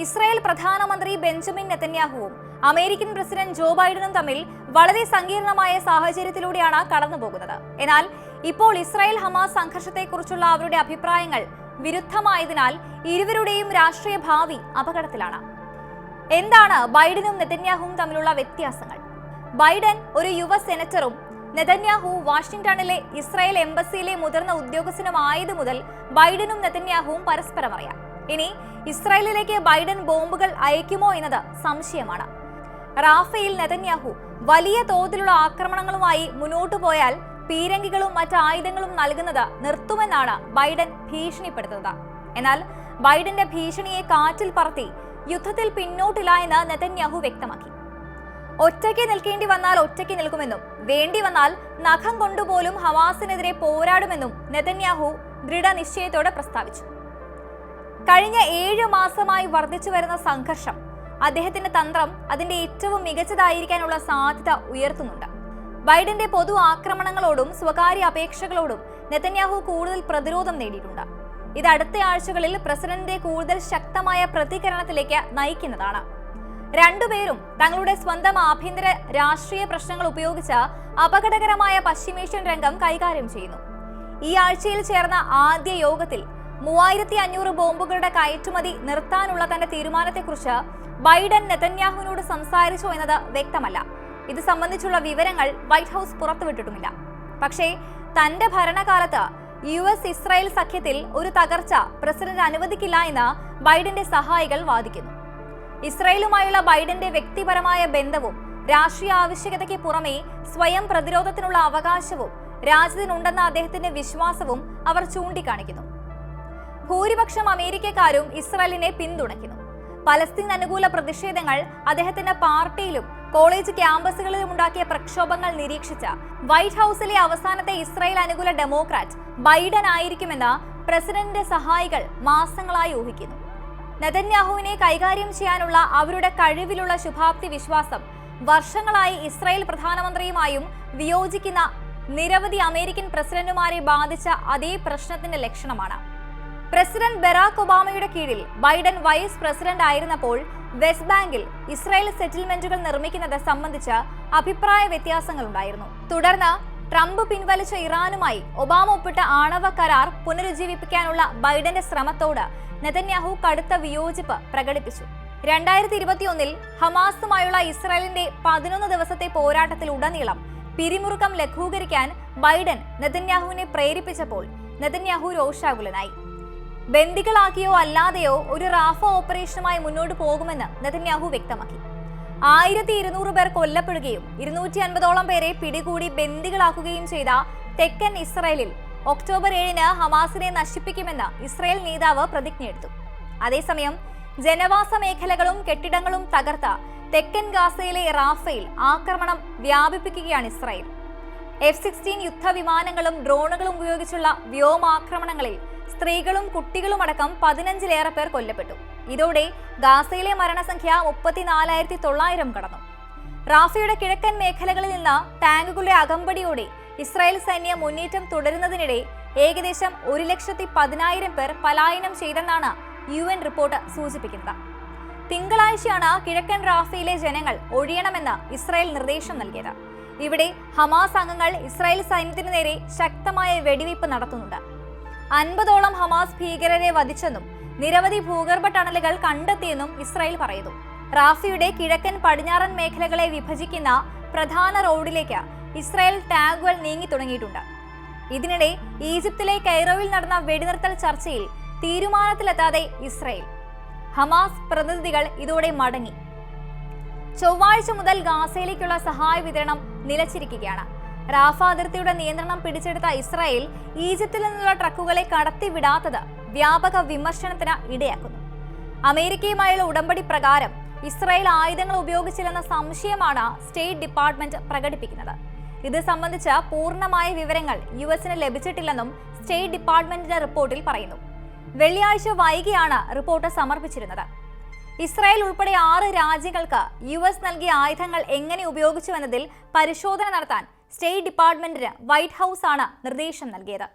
Israel പ്രധാനമന്ത്രി Benjamin നെതന്യാഹുവും American president Joe ബൈഡനും തമ്മിൽ വളരെ സങ്കീർണമായ സാഹചര്യത്തിലൂടെയാണ് കടന്നുപോകുന്നത്. എന്നാൽ ഇപ്പോൾ ഇസ്രായേൽ ഹമാസ് സംഘർഷത്തെക്കുറിച്ചുള്ള അവരുടെ അഭിപ്രായങ്ങൾ വിരുദ്ധമായതിനാൽ ഇരുവരുടെയും രാഷ്ട്രീയ ഭാവി അപകടത്തിലാണ്. എന്താണ് ബൈഡനും നെതന്യാഹുവും തമ്മിലുള്ള വ്യത്യാസങ്ങൾ? ബൈഡൻ ഒരു യുവ സെനറ്ററും നെതന്യാഹു വാഷിംഗ്ടണിലെ ഇസ്രായേൽ എംബസിയിലെ മുതിർന്ന ഉദ്യോഗസ്ഥനുമായത് മുതൽ ബൈഡനും നെതന്യാഹുവും പരസ്പരം അറിയാം ഇനി ഇസ്രായേലിലേക്ക് ബൈഡൻ ബോംബുകൾ അയക്കുമോ എന്നത് സംശയമാണ്. റാഫേൽ നെതന്യാഹു വലിയ തോതിലുള്ള ആക്രമണങ്ങളുമായി മുന്നോട്ടു പോയാൽ പീരങ്കികളും മറ്റ് ആയുധങ്ങളും നൽകുന്നത് നിർത്തുമെന്നാണ് ബൈഡൻ ഭീഷണിപ്പെടുത്തുന്നത്. എന്നാൽ ബൈഡന്റെ ഭീഷണിയെ കാറ്റിൽ പറത്തി യുദ്ധത്തിൽ പിന്നോട്ടില്ല എന്ന് നെതന്യാഹു വ്യക്തമാക്കി. ഒറ്റയ്ക്ക് നിൽക്കേണ്ടി വന്നാൽ ഒറ്റയ്ക്ക് നിൽക്കുമെന്നും വേണ്ടി വന്നാൽ നഖം കൊണ്ടുപോലും ഹവാസിനെതിരെ പോരാടുമെന്നും നെതന്യാഹു ദൃഢനിശ്ചയത്തോടെ പ്രസ്താവിച്ചു. കഴിഞ്ഞ ഏഴ് മാസമായി വർദ്ധിച്ചു വരുന്ന സംഘർഷം അദ്ദേഹത്തിന്റെ തന്ത്രം അതിന്റെ ഏറ്റവും മികച്ചതായിരിക്കാനുള്ള സാധ്യത ഉയർത്തുന്നുണ്ട്. ബൈഡന്റെ പൊതു ആക്രമണങ്ങളോടും സ്വകാര്യ അപേക്ഷകളോടും നെതന്യാഹു കൂടുതൽ പ്രതിരോധം നേടിയിട്ടുണ്ട്. ഇത് അടുത്ത ആഴ്ചകളിൽ പ്രസിഡന്റിന്റെ കൂടുതൽ ശക്തമായ പ്രതികരണത്തിലേക്ക് നയിക്കുന്നതാണ്. രണ്ടുപേരും തങ്ങളുടെ സ്വന്തം ആഭ്യന്തര രാഷ്ട്രീയ പ്രശ്നങ്ങൾ ഉപയോഗിച്ച് അപകടകരമായ പശ്ചിമേഷ്യൻ രംഗം കൈകാര്യം ചെയ്യുന്നു. ഈ ആഴ്ചയിൽ ചേർന്ന ആദ്യ യോഗത്തിൽ മൂവായിരത്തി അഞ്ഞൂറ് ബോംബുകളുടെ കയറ്റുമതി നിർത്താനുള്ള തന്റെ തീരുമാനത്തെക്കുറിച്ച് ബൈഡൻ നെതന്യാഹുവിനോട് സംസാരിച്ചോ എന്നത് വ്യക്തമല്ല. ഇത് സംബന്ധിച്ചുള്ള വിവരങ്ങൾ വൈറ്റ് ഹൗസ് പുറത്തുവിട്ടിട്ടുമില്ല. പക്ഷേ തന്റെ ഭരണകാലത്ത് യു എസ് ഇസ്രായേൽ സഖ്യത്തിൽ ഒരു തകർച്ച പ്രസിഡന്റ് അനുവദിക്കില്ല എന്ന് ബൈഡന്റെ സഹായികൾ വാദിക്കുന്നു. ഇസ്രായേലുമായുള്ള ബൈഡന്റെ വ്യക്തിപരമായ ബന്ധവും രാഷ്ട്രീയ ആവശ്യകതയ്ക്ക് പുറമെ സ്വയം പ്രതിരോധത്തിനുള്ള അവകാശവും രാജ്യത്തിനുണ്ടെന്ന അദ്ദേഹത്തിന്റെ വിശ്വാസവും അവർ ചൂണ്ടിക്കാണിക്കുന്നു. ഭൂരിപക്ഷം അമേരിക്കക്കാരും ഇസ്രായേലിനെ പിന്തുണയ്ക്കുന്നു. പലസ്തീൻ അനുകൂല പ്രതിഷേധങ്ങൾ അദ്ദേഹത്തിന്റെ പാർട്ടിയിലും കോളേജ് ക്യാമ്പസുകളിലും ഉണ്ടാക്കിയ പ്രക്ഷോഭങ്ങൾ നിരീക്ഷിച്ച വൈറ്റ് ഹൗസിലെ അവസാനത്തെ ഇസ്രായേൽ അനുകൂല ഡെമോക്രാറ്റ് ബൈഡൻ ആയിരിക്കുമെന്ന് പ്രസിഡന്റിന്റെ സഹായികൾ മാസങ്ങളായി ഊഹിക്കുന്നു. നെതന്യാഹുവിനെ കൈകാര്യം ചെയ്യാനുള്ള അവരുടെ കഴിവിലുള്ള ശുഭാപ്തി വിശ്വാസം വർഷങ്ങളായി ഇസ്രായേൽ പ്രധാനമന്ത്രിയുമായും വിയോജിക്കുന്ന നിരവധി അമേരിക്കൻ പ്രസിഡന്റുമാരെ ബാധിച്ച അതേ പ്രശ്നത്തിന്റെ ലക്ഷണമാണ്. പ്രസിഡന്റ് ബറാക് ഒബാമയുടെ കീഴിൽ ബൈഡൻ വൈസ് പ്രസിഡന്റ് ആയിരുന്നപ്പോൾ വെസ്റ്റ് ബാങ്കിൽ ഇസ്രായേൽ സെറ്റിൽമെന്റുകൾ നിർമ്മിക്കുന്നത് സംബന്ധിച്ച അഭിപ്രായ വ്യത്യാസങ്ങൾ ഉണ്ടായിരുന്നു തുടർന്ന് ട്രംപ് പിൻവലിച്ച ഇറാനുമായി ഒബാമ ഒപ്പിട്ട ആണവ കരാർ പുനരുജ്ജീവിപ്പിക്കാനുള്ള ബൈഡന്റെ ശ്രമത്തോട് നെതന്യാഹു കടുത്ത വിയോജിപ്പ് പ്രകടിപ്പിച്ചു. രണ്ടായിരത്തി ഇരുപത്തിയൊന്നിൽ ഹമാസുമായുള്ള ഇസ്രായേലിന്റെ പതിനൊന്ന് ദിവസത്തെ പോരാട്ടത്തിൽ ഉടനീളം പിരിമുറുക്കം ലഘൂകരിക്കാൻ ബൈഡൻ നെതന്യാഹുവിനെ പ്രേരിപ്പിച്ചപ്പോൾ നെതന്യാഹു രോഷാകുലനായി. ബന്ദികളാക്കിയോ അല്ലാതെയോ ഒരു റാഫ ഓപ്പറേഷനുമായി മുന്നോട്ട് പോകുമെന്ന് നെതന്യാഹു വ്യക്തമാക്കി. ആയിരത്തി ഇരുന്നൂറ് പേർ കൊല്ലപ്പെടുകയും ഇരുന്നൂറ്റി അൻപതോളം പേരെ പിടികൂടി ബന്ദികളാക്കുകയും ചെയ്ത തെക്കൻ ഇസ്രയേലിൽ ഒക്ടോബർ ഏഴിന് ഹമാസിനെ നശിപ്പിക്കുമെന്ന് ഇസ്രയേൽ നേതാവ് പ്രതിജ്ഞ എടുത്തു അതേസമയം ജനവാസ മേഖലകളും കെട്ടിടങ്ങളും തകർത്ത തെക്കൻ ഗാസയിലെ റാഫയിൽ ആക്രമണം വ്യാപിപ്പിക്കുകയാണ് ഇസ്രായേൽ. എഫ് സിക്സ്റ്റീൻ യുദ്ധവിമാനങ്ങളും ഡ്രോണുകളും ഉപയോഗിച്ചുള്ള വ്യോമാക്രമണങ്ങളിൽ സ്ത്രീകളും കുട്ടികളുമടക്കം പതിനഞ്ചിലേറെ പേർ കൊല്ലപ്പെട്ടു. ഇതോടെ ഗാസയിലെ മരണസംഖ്യ മുപ്പത്തിനാലായിരത്തി തൊള്ളായിരം കടന്നു. റാഫയുടെ കിഴക്കൻ മേഖലകളിൽ നിന്ന് ടാങ്കുകളുടെ അകമ്പടിയോടെ ഇസ്രായേൽ സൈന്യം മുന്നേറ്റം തുടരുന്നതിനിടെ ഏകദേശം ഒരു ലക്ഷത്തി പതിനായിരം പേർ പലായനം ചെയ്തെന്നാണ് യു എൻ റിപ്പോർട്ട് സൂചിപ്പിക്കുന്നത്. തിങ്കളാഴ്ചയാണ് കിഴക്കൻ റാഫയിലെ ജനങ്ങൾ ഒഴിയണമെന്ന് ഇസ്രായേൽ നിർദ്ദേശം നൽകിയത്. ഇവിടെ ഹമാസ് അംഗങ്ങൾ ഇസ്രായേൽ സൈന്യത്തിനു നേരെ ശക്തമായ വെടിവയ്പ് നടത്തുന്നുണ്ട്. അൻപതോളം ഹമാസ് ഭീകരരെ വധിച്ചെന്നും നിരവധി ഭൂഗർഭ ടണലുകൾ കണ്ടെത്തിയെന്നും ഇസ്രായേൽ പറയുന്നു. റാഫിയുടെ കിഴക്കൻ പടിഞ്ഞാറൻ മേഖലകളെ വിഭജിക്കുന്ന പ്രധാന റോഡിലേക്ക് ഇസ്രായേൽ ടാഗുകൾ നീങ്ങി തുടങ്ങിയിട്ടുണ്ട്. ഇതിനിടെ ഈജിപ്തിലെ കൈറോയിൽ നടന്ന വെടിനിർത്തൽ ചർച്ചയിൽ തീരുമാനത്തിലെത്താതെ ഇസ്രായേൽ. ഹമാസ് പ്രതിനിധികൾ ഇതോടെ മടങ്ങി. ചൊവ്വാഴ്ച മുതൽ ഗാസയിലേക്കുള്ള സഹായ വിതരണം നിലച്ചിരിക്കുകയാണ്. റാഫ അതിർത്തിയുടെ നിയന്ത്രണം പിടിച്ചെടുത്ത ഇസ്രായേൽ ഈജിപ്തിൽ നിന്നുള്ള ട്രക്കുകളെ കടത്തിവിടാത്തത് വ്യാപക വിമർശനത്തിന് ഇടയാക്കുന്നു. അമേരിക്കയുമായുള്ള ഉടമ്പടി പ്രകാരം ഇസ്രായേൽ ആയുധങ്ങൾ ഉപയോഗിച്ചില്ലെന്ന സംശയമാണ് സ്റ്റേറ്റ് ഡിപ്പാർട്ട്മെന്റ് പ്രകടിപ്പിക്കുന്നത്. ഇത് സംബന്ധിച്ച പൂർണമായ വിവരങ്ങൾ യു എസിന് ലഭിച്ചിട്ടില്ലെന്നും സ്റ്റേറ്റ് ഡിപ്പാർട്ട്മെന്റിന്റെ റിപ്പോർട്ടിൽ പറയുന്നു. വെള്ളിയാഴ്ച വൈകിയാണ് റിപ്പോർട്ട് സമർപ്പിച്ചിരുന്നത്. ഇസ്രായേൽ ഉൾപ്പെടെ ആറ് രാജ്യങ്ങൾക്ക് യു എസ് നൽകിയ ആയുധങ്ങൾ എങ്ങനെ ഉപയോഗിച്ചുവെന്നതിൽ പരിശോധന നടത്താൻ സ്റ്റേറ്റ് ഡിപ്പാർട്ട്മെന്റിന് വൈറ്റ് ഹൗസ് ആണ് നിർദ്ദേശം നൽകിയത്.